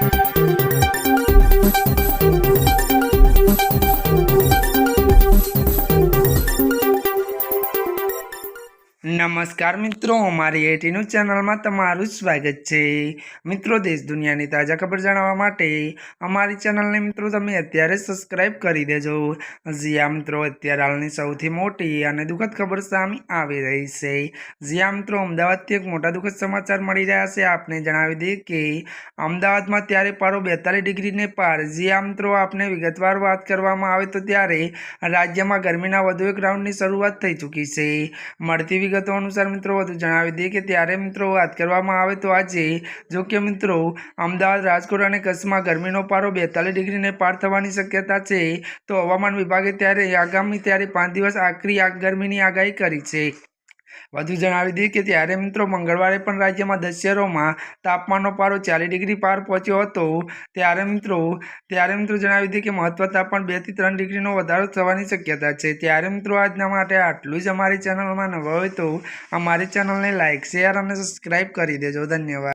Thank you. નમસ્કાર મિત્રો, અમારી એટીનું ચેનલમાં તમારું સ્વાગત છે. મિત્રો, દેશ દુનિયાની તાજા ખબર જાણવા માટે અમારી ચેનલને મિત્રો તમે અત્યારે સબસ્ક્રાઈબ કરી દેજો. જ્યાં મિત્રો, અત્યારે હાલની સૌથી મોટી અને દુઃખદ ખબર સામે આવી રહી છે. જ્યાં મિત્રો, અમદાવાદથી એક મોટા દુઃખદ સમાચાર મળી રહ્યા છે. આપને જણાવી દઈએ કે અમદાવાદમાં ત્યારે પારો બેતાલીસ ડિગ્રીને પાર. જ્યાં મિત્રો, આપને વિગતવાર વાત કરવામાં આવે તો ત્યારે રાજ્યમાં ગરમીના વધુ એક રાઉન્ડની શરૂઆત થઈ ચૂકી છે. મળતી વિગતો અનુસાર મિત્રો વધુ જણાવી દઈએ કે ત્યારે મિત્રો વાત કરવામાં આવે તો આજે જો કે મિત્રો અમદાવાદ, રાજકોટ અને કચ્છમાં ગરમીનો પારો બેતાલીસ ડિગ્રીને પાર થવાની શક્યતા છે. તો હવામાન વિભાગે ત્યારે આગામી, ત્યારે પાંચ દિવસ આકરી ગરમીની આગાહી કરી છે. વધુ જણાવી દઈએ કે ત્યારે મિત્રો મંગળવારે પણ રાજ્યમાં દસ શહેરોમાં તાપમાનનો પારો ચાલીસ ડિગ્રી પાર પહોંચ્યો હતો. ત્યારે મિત્રો ત્યારે મિત્રો જણાવી દઈએ કે મહત્વ તાપમાન બેથી ત્રણ ડિગ્રીનો વધારો થવાની શક્યતા છે. ત્યારે મિત્રો આજના માટે આટલું જ અમારી ચેનલમાં નવા હોય તો અમારી ચેનલને લાઇક શેર અને સબસ્ક્રાઈબ કરી દેજો. ધન્યવાદ.